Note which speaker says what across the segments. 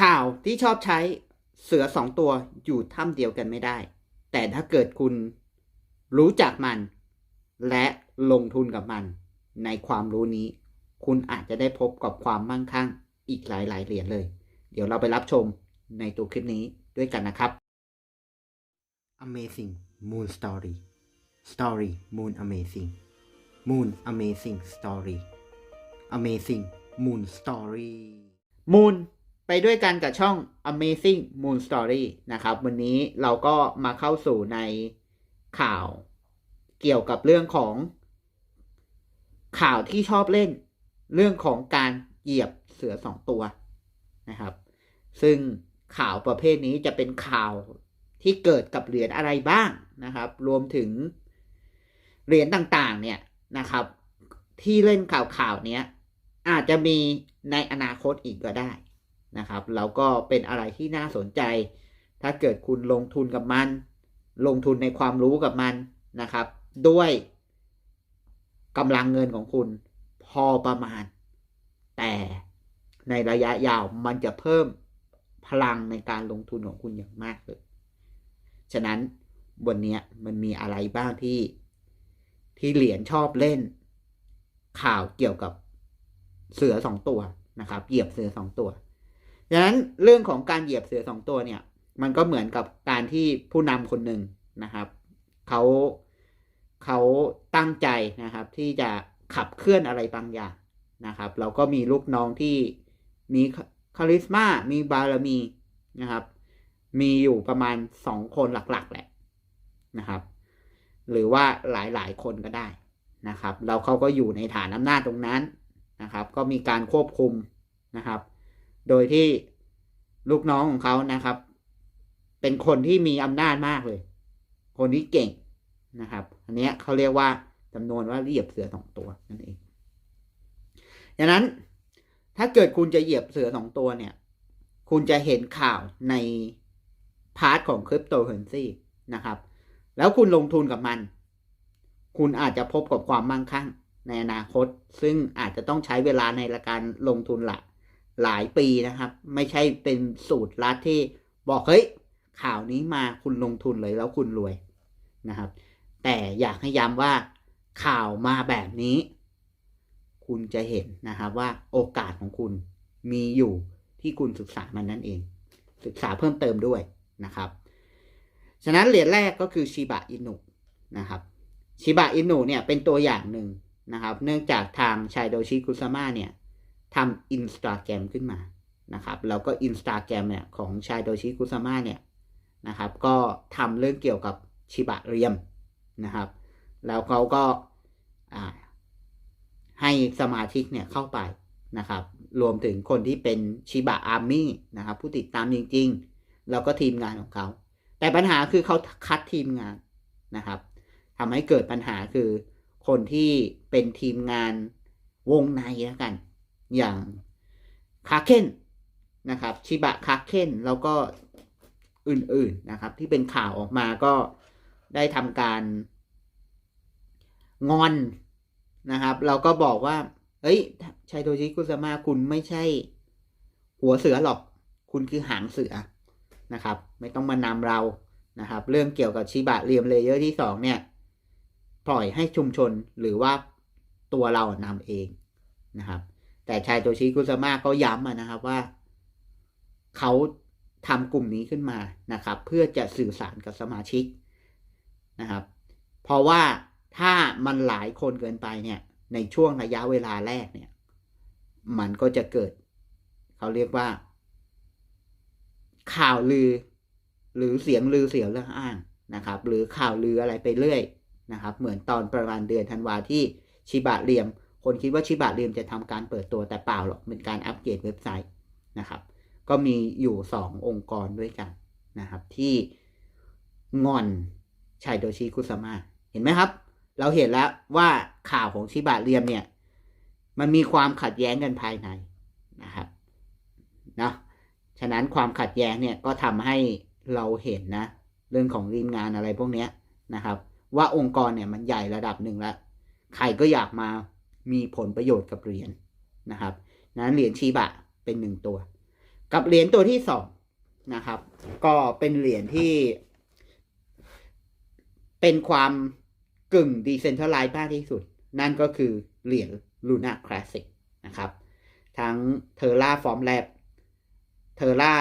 Speaker 1: ข่าวที่ชอบใช้เสือสองตัวอยู่ถ้ำเดียวกันไม่ได้ แต่ถ้าเกิดคุณรู้จักมัน และลงทุนกับมัน ในความรู้นี้ คุณอาจจะได้พบกับความมั่งคั่งอีกหลาย ๆ เหรียญเลย เดี๋ยวเราไปรับชมในตัวคลิปนี้ด้วยกันนะครับ Amazing Moon Story Story Moon Amazing Moon Amazing Story Amazing Moon Story Moon ไปด้วยกันกับช่อง Amazing Moon Story นะครับ วันนี้เราก็มาเข้าสู่ในข่าวเกี่ยวกับเรื่องของข่าวที่ชอบเล่น เรื่องของการเหยียบเสือสองตัวนะครับ ซึ่งข่าวประเภทนี้จะเป็นข่าวที่เกิดกับเหรียญอะไรบ้างนะครับ รวมถึงเหรียญต่างๆ เนี่ยนะครับ ที่เล่นข่าวข่าวนี้อาจจะมีในอนาคตอีกก็ได้ นะครับ แล้วก็เป็นอะไรที่น่าสนใจ ถ้าเกิดคุณลงทุนกับมัน ลงทุนในความรู้กับมันนะครับ ด้วยกำลังเงินของคุณพอประมาณ แต่ในระยะยาวมันจะเพิ่มพลังในการลงทุนของคุณอย่างมากเลย ฉะนั้นบนนี้มันมีอะไรบ้างที่ที่เหรียญชอบเล่น ข่าวเกี่ยวกับเสือสองตัวนะครับ เหยียบเสือสองตัว ดังนั้นเรื่องของการเหยียบเสือสองตัวเนี่ย มันก็เหมือนกับการที่ผู้นำคนหนึ่งนะครับเขาเขาตั้งใจนะครับที่จะขับเคลื่อนอะไรบางอย่างนะครับ เราก็มีลูกน้องที่มีคาริสมามีบารมีนะครับ มีอยู่ประมาณสองคนหลักๆแหละนะครับ หรือว่าหลายๆคนก็ได้นะครับแล้วเขาก็อยู่ในฐานอำนาจตรงนั้นนะครับ ก็มีการควบคุมนะครับ โดยที่ลูกน้องของเขานะครับ เป็นคนที่มีอำนาจมากเลย คนที่เก่งนะครับ อันนี้เขาเรียกว่าจำนวนว่าเหยียบเสือสองตัวนั่นเองดังนั้นถ้าเกิดคุณจะเหยียบเสือสองตัวเนี่ย คุณจะเห็นข่าวในพาร์ทของคริปโตเคอเรนซีนะครับ แล้วคุณลงทุนกับมัน คุณอาจจะพบกับความมั่งคั่งในอนาคต ซึ่งอาจจะต้องใช้เวลาในการลงทุนละ หลายปีนะครับ ไม่ใช่เป็นสูตรลัดที่บอกเฮ้ยข่าวนี้มาคุณลงทุนเลยแล้วคุณรวยนะครับ แต่อยากให้ย้ำว่าข่าวมาแบบนี้ คุณจะเห็นนะครับว่าโอกาสของคุณมีอยู่ที่คุณศึกษามันนั่นเอง ศึกษาเพิ่มเติมด้วยนะครับ ฉะนั้นเหรียญแรกก็คือชิบะอินุนะครับชิบะอินุเนี่ยเป็นตัวอย่างหนึ่งนะครับ เนื่องจากทางชายโดชิคุซามะเนี่ย ทำอินสตาแกรมขึ้นมานะครับแล้วก็อินสตาแกรมเนี่ยของชายโดชิคุซามะเนี่ยนะครับ ก็ทำเรื่องเกี่ยวกับชิบะเรียมนะครับ แล้วเขาก็ให้สมาชิกเนี่ยเข้าไปนะครับ รวมถึงคนที่เป็นชิบะอาร์มี่นะครับผู้ติดตามจริงๆ แล้วก็ทีมงานของเขา แต่ปัญหาคือเขาคัดทีมงานนะครับทำให้เกิดปัญหาคือคนที่เป็นทีมงานวงในแล้วกัน อย่างคาเคนนะครับชิบะคาเคนแล้วก็อื่นๆนะครับ ที่เป็นข่าวออกมาก็ได้ทำการงอนนะครับเราก็บอกว่าเฮ้ยชัยโดชิคุซามะคุณไม่ใช่ หัวเสือหรอก คุณคือหางเสือนะครับ ไม่ต้องมานำเรานะครับ เรื่องเกี่ยวกับชิบะเรียมเลเยอร์ที่สองเนี่ย ปล่อยให้ชุมชนหรือว่าตัวเรานำเองนะครับ แต่ชายโตชิคุซามะก็ย้ำนะครับว่าเขาทำกลุ่มนี้ขึ้นมานะครับ เพื่อจะสื่อสารกับสมาชิกนะครับ เพราะว่าถ้ามันหลายคนเกินไปเนี่ย ในช่วงระยะเวลาแรกเนี่ย มันก็จะเกิด เขาเรียกว่า ข่าวลือ หรือเสียงลือเสียงเรื่องอ้างนะครับ หรือข่าวลืออะไรไปเรื่อยนะครับ เหมือนตอนประมาณเดือนธันวาที่ชิบะเรียม คนคิดว่าชิบะเรียมจะทำการเปิดตัวแต่เปล่าหรอกเป็นการอัปเกรดเว็บไซต์นะครับ ก็มีอยู่สององค์กรด้วยกันนะครับ ที่งอนชัยโดชิคุซามะเห็นไหมครับ เราเห็นแล้วว่าข่าวของชิบะเรียมเนี่ย มันมีความขัดแย้งกันภายในนะครับเนาะฉะนั้นความขัดแย้งเนี่ยก็ทำให้เราเห็นนะ เรื่องของรีมงานอะไรพวกนี้นะครับ ว่าองค์กรเนี่ยมันใหญ่ระดับหนึ่งแล้ว ใครก็อยากมา มีผลประโยชน์กับเหรียญนะครับนั้นเหรียญชีบะเป็นหนึ่งตัว กับเหรียญตัวที่สองนะครับ ก็เป็นเหรียญที่ เป็นความกึ่งดีเซนทรัลไลซ์มากที่สุด นั่นก็คือเหรียญ Luna Classic นะครับ ทั้ง Terra Form Lab Terra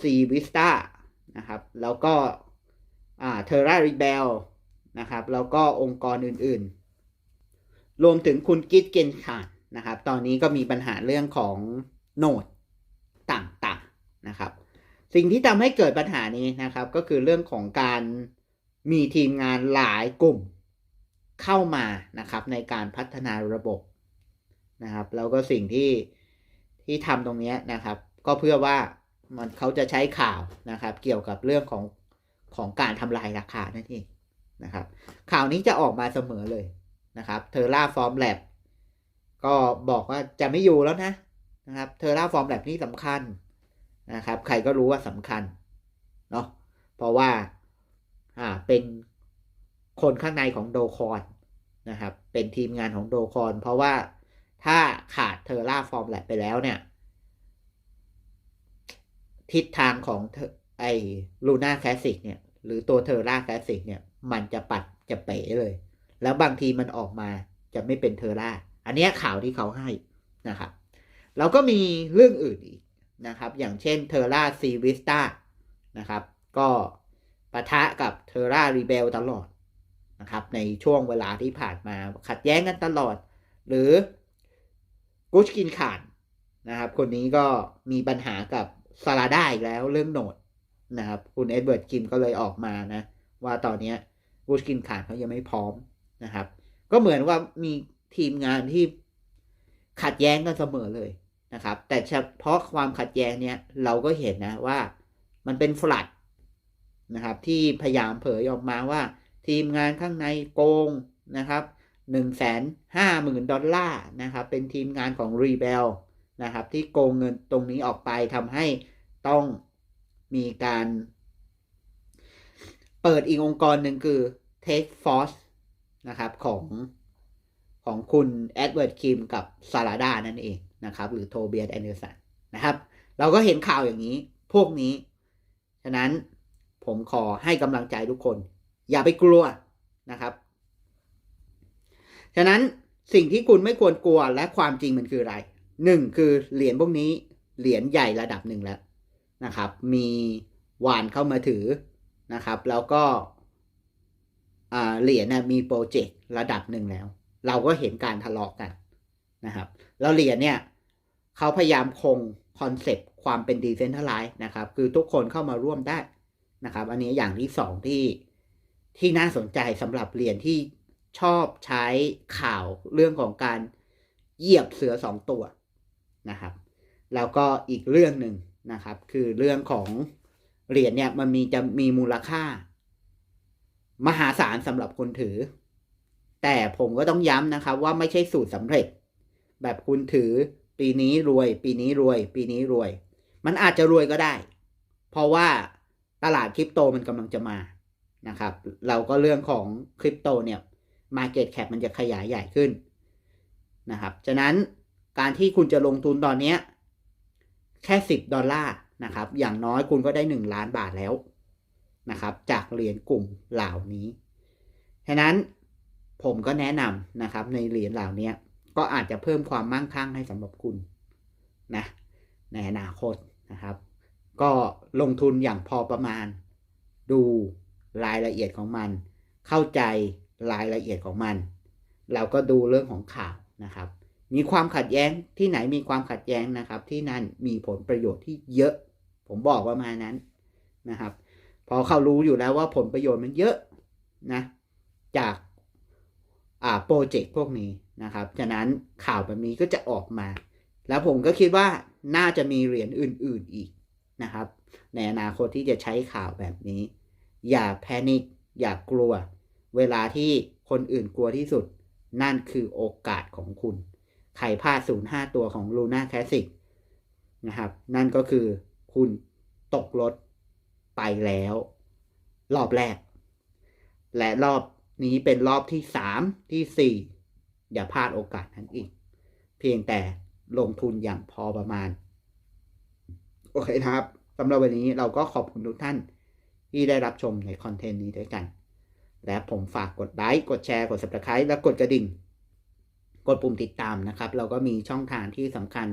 Speaker 1: C Vista นะครับ แล้วก็อ่า Terra Rebel นะครับ แล้วก็องค์กรอื่น ๆ รวมถึงคุณกิตเกนคานนะครับ ตอนนี้ก็มีปัญหาเรื่องของโนดต่างๆนะครับ สิ่งที่ทำให้เกิดปัญหานี้นะครับ ก็คือเรื่องของการมีทีมงานหลายกลุ่มเข้ามานะครับในการพัฒนาระบบนะครับ แล้วก็สิ่งที่ที่ทำตรงนี้นะครับ ก็เพื่อว่ามันเขาจะใช้ข่าวนะครับ เกี่ยวกับเรื่องของของการทำลายราคานั่นเองนะครับ ข่าวนี้จะออกมาเสมอเลย นะครับเทอร่าฟอร์มแลบก็บอกว่าจะไม่อยู่แล้วนะนะครับเทอร่าฟอร์มแลบนี่สำคัญนะครับ ใครก็รู้ว่าสำคัญเนาะเพราะว่าอ่าเป็นคนข้างในของโดคอนนะครับ เป็นทีมงานของโดคอน เพราะว่าถ้าขาดเทอร่าฟอร์มแลบไปแล้วเนี่ย ทิศทางของไอลูน่าแคสสิกเนี่ย หรือตัวเทอร่าแคสสิกเนี่ย มันจะปัดจะเป๋เลย แล้วบางทีมันออกมาจะไม่เป็นเทอร่า อันนี้ข่าวที่เขาให้นะครับเราก็มีเรื่องอื่นอีกนะครับ อย่างเช่นเทอร่าซีวิสตานะครับ ก็ปะทะกับเทอร่ารีเบลตลอดนะครับ ในช่วงเวลาที่ผ่านมาขัดแย้งกันตลอด หรือกุชกินขานนะครับ คนนี้ก็มีปัญหากับซาลาด้าอีกแล้วเรื่องโหนดนะครับ คุณเอ็ดเวิร์ดคิมก็เลยออกมานะ ว่าตอนนี้กุชกินขานเขายังไม่พร้อม นะครับ ก็เหมือนว่ามีทีมงานที่ขัดแย้งกันเสมอเลยนะครับ แต่เฉพาะความขัดแย้งเนี้ยเราก็เห็นนะว่ามันเป็นฟลัดนะครับ ที่พยายามเผยออกมาว่า ทีมงานข้างในโกงนะครับหนึ่งแสนห้าหมื่นดอลลาร์นะครับ เป็นทีมงานของรีเบลนะครับ ที่โกงเงินตรงนี้ออกไปทำให้ต้องมีการ เปิดอีกองค์กรหนึ่งคือ Take Force นะครับของของคุณแอดเวิร์ดคิมกับซาลาดานั่นเองนะครับ หรือโทเบียสแอนเดอร์สันนะครับ เราก็เห็นข่าวอย่างนี้ พวกนี้ ฉะนั้นผมขอให้กำลังใจทุกคน อย่าไปกลัวนะครับ ฉะนั้นสิ่งที่คุณไม่ควรกลัวและความจริงมันคืออะไรหนึ่งคือเหรียญพวกนี้เหรียญใหญ่ระดับหนึ่งแล้วนะครับ มีวานเข้ามาถือนะครับ แล้วก็ เหรียญนะมีโปรเจกต์ระดับหนึ่งแล้ว เราก็เห็นการทะเลาะกกันนะครับ แล้วเหรียญเนี่ยเขาพยายามคงคอนเซปต์ความเป็นดีเซนทัลไลซ์นะครับ คือทุกคนเข้ามาร่วมได้นะครับ อันนี้อย่างที่สองที่ที่น่าสนใจสำหรับเหรียญที่ชอบใช้ข่าวเรื่องของการเหยียบเสือสองตัวนะครับ แล้วก็อีกเรื่องหนึ่งนะครับ คือเรื่องของเหรียญเนี่ยมันมีจะมีมูลค่า มหาศาลสำหรับคนถือ แต่ผมก็ต้องย้ำนะครับ ว่าไม่ใช่สูตรสำเร็จ แบบคุณถือปีนี้รวย ปีนี้รวย ปีนี้รวย มันอาจจะรวยก็ได้ เพราะว่าตลาดคริปโตมันกำลังจะมานะครับ เราก็เรื่องของคริปโตเนี่ย Market Cap มันจะขยายใหญ่ขึ้นนะครับ ฉะนั้นการที่คุณจะลงทุนตอนนี้แค่สิบดอลลาร์นะครับ อย่างน้อยคุณก็ได้หนึ่งล้านบาทแล้ว นะครับ จากเหรียญกลุ่มเหล่านี้ฉะนั้นผมก็แนะนำนะครับ ในเหรียญเหล่านี้ก็อาจจะเพิ่มความมั่งคั่งให้สำหรับคุณนะในอนาคตนะครับ ก็ลงทุนอย่างพอประมาณ ดูรายละเอียดของมัน เข้าใจรายละเอียดของมัน เราก็ดูเรื่องของข่าวนะครับ มีความขัดแย้งที่ไหนมีความขัดแย้งนะครับ ที่นั่นมีผลประโยชน์ที่เยอะ ผมบอกว่ามานั้นนะครับ พอเขารู้อยู่แล้วว่าผลประโยชน์มันเยอะนะจากอ่าโปรเจกต์พวกนี้นะครับ ฉะนั้นข่าวแบบนี้ก็จะออกมา แล้วผมก็คิดว่าน่าจะมีเหรียญอื่น ๆอีกนะครับ ในอนาคตที่จะใช้ข่าวแบบนี้ อย่าแพนิคอย่ากลัว เวลาที่คนอื่นกลัวที่สุด นั่นคือโอกาสของคุณ ไข่พลาดศูนย์ห้าตัวของ Luna Classic นะครับ นั่นก็คือคุณตกรถ ไปแล้ว รอบแรก และรอบนี้เป็นรอบที่สามที่สี่อย่าพลาดโอกาสนั้นอีก เพียงแต่ลงทุนอย่างพอประมาณ โอเคนะครับสำหรับวันนี้เราก็ขอบคุณทุกท่าน ที่ได้รับชมในคอนเทนต์นี้ด้วยกัน และผมฝากกดไลค์กดแชร์กด subscribe และกดกระดิ่ง กดปุ่มติดตามนะครับ เราก็มีช่องทางที่สำคัญ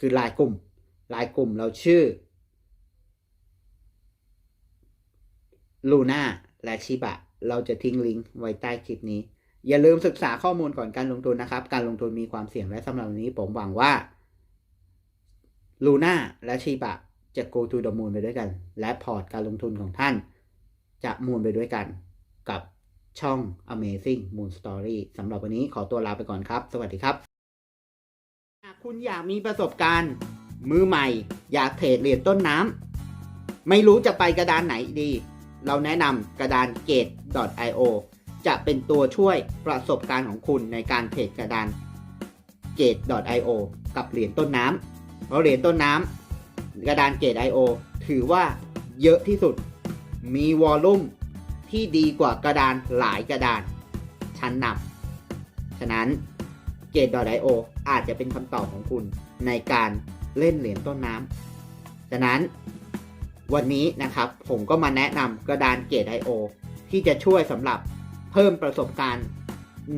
Speaker 1: คือไลน์กลุ่มไลน์กลุ่มเราชื่อ ลูน่าและชิบะ เราจะทิ้งลิงก์ไว้ใต้คลิปนี้ อย่าลืมศึกษาข้อมูลก่อนการลงทุนนะครับ การลงทุนมีความเสี่ยงและสำหรับวันนี้ผมหวังว่าลูน่าและชิบะจะ go to the moon ไปด้วยกัน และพอร์ตการลงทุนของท่าน จะมูนไปด้วยกันกับช่อง Amazing Moon Story สำหรับวันนี้ขอตัวลาไปก่อนครับ สวัสดีครับ หากคุณอยากมีประสบการณ์ มือใหม่ อยากเทรดเหรียญต้นน้ำไม่รู้จะไปกระดานไหนดี เราแนะนำกระดาน gate.io จะเป็นตัวช่วยประสบการณ์ของคุณในการเทรดกระดาน gate.io กับเหรียญต้นน้ำเพราะเหรียญต้นน้ำกระดาน gate.io ถือว่าเยอะที่สุด มีวอลลุ่มที่ดีกว่ากระดานหลายกระดาน ชั้นนำฉะนั้น Gate.io อาจจะเป็นคำตอบของคุณในการเล่นเหรียญต้นน้ำฉะนั้น วันนี้นะครับผมก็มาแนะนำกระดาน Gate.io ที่จะช่วยสำหรับเพิ่มประสบการณ์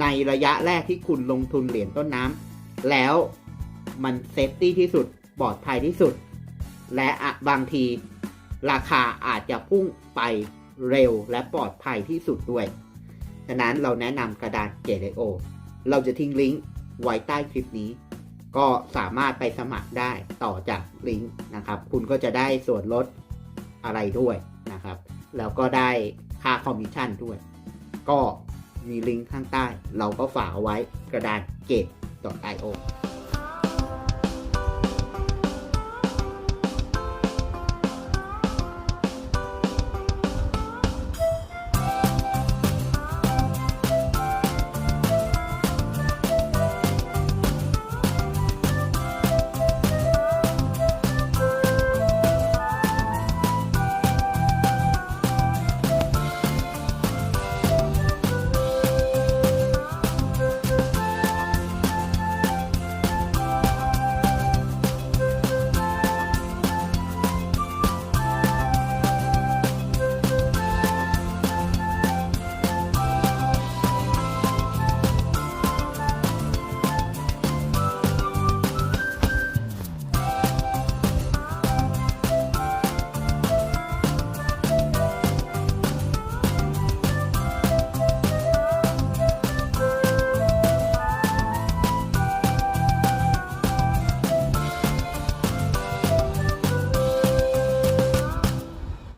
Speaker 1: ในระยะแรกที่คุณลงทุนเหรียญต้นน้ำแล้วมันเซฟตี้ที่สุดปลอดภัยที่สุด และบางทีราคาอาจจะพุ่งไปเร็วและปลอดภัยที่สุดด้วย ฉะนั้นเราแนะนำกระดาน Gate.io เราจะทิ้งลิงก์ไว้ใต้คลิปนี้ก็สามารถไปสมัครได้ต่อจากลิงก์นะครับ คุณก็จะได้ส่วนลด อะไรด้วยนะครับ แล้วก็ได้ค่าคอมมิชชั่นด้วย ก็มีลิงก์ข้างใต้ เราก็ฝากเอาไว้กระดานเกต .io